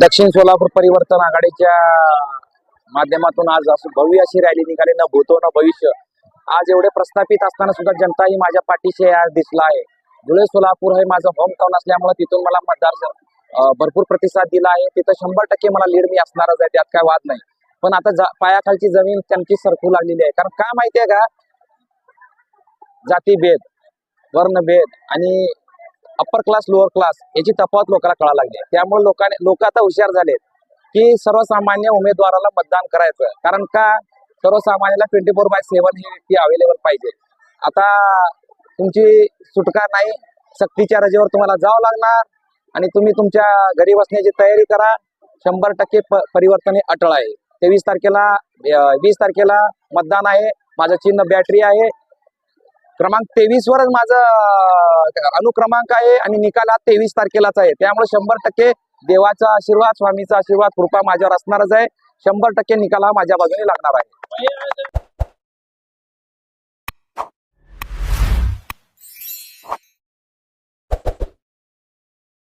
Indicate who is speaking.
Speaker 1: दक्षिण सोलापूर परिवर्तन आघाडीच्या माध्यमातून आज असं भव्य अशी रॅली निघाली. ना भूतो ना भविष्य. आज एवढे प्रस्थापित असताना सुद्धा जनता ही माझ्या पाठीशी आज दिसला आहे. धुळे सोलापूर हे माझं होम टाऊन असल्यामुळे तिथून मला मतदार भरपूर प्रतिसाद दिला आहे. तिथं शंभर टक्के मला लीड मी असणारच आहे त्यात काय वाद नाही. पण आता जा- पायाखालची जमीन त्यांची सरकू लागलेली आहे. कारण का माहितीये का? जातीभेद वर्णभेद आणि अप्पर क्लास लोअर क्लास याची तफावत लोकांना कळायला लागली. त्यामुळे लोकांनी लोक आता हुशार झालेत की सर्वसामान्य उमेदवाराला मतदान करायचं. कारण का? सर्वसामान्याला ट्वेंटी फोर बाय सेव्हन ही व्यक्ती अवेलेबल पाहिजे. आता तुमची सुटका नाही सक्तीच्या रजेवर तुम्हाला जावं लागणार आणि तुम्ही तुमच्या घरी बसण्याची तयारी करा. शंभर टक्के प- परिवर्तन हे अटळ आहे. तेवीस तारखेला वीस तारखेला मतदान आहे. माझं चिन्ह बॅटरी आहे. क्रमांक तेवीस वरच माझा अनुक्रमांक आहे आणि निकाल हा तेवीस तारखेलाच आहे. त्यामुळे शंभर टक्के देवाचा आशीर्वाद स्वामीचा आशीर्वाद कृपा माझ्यावर असणारच आहे. शंभर टक्के निकाल हा माझ्या बाजूने लागणार आहे.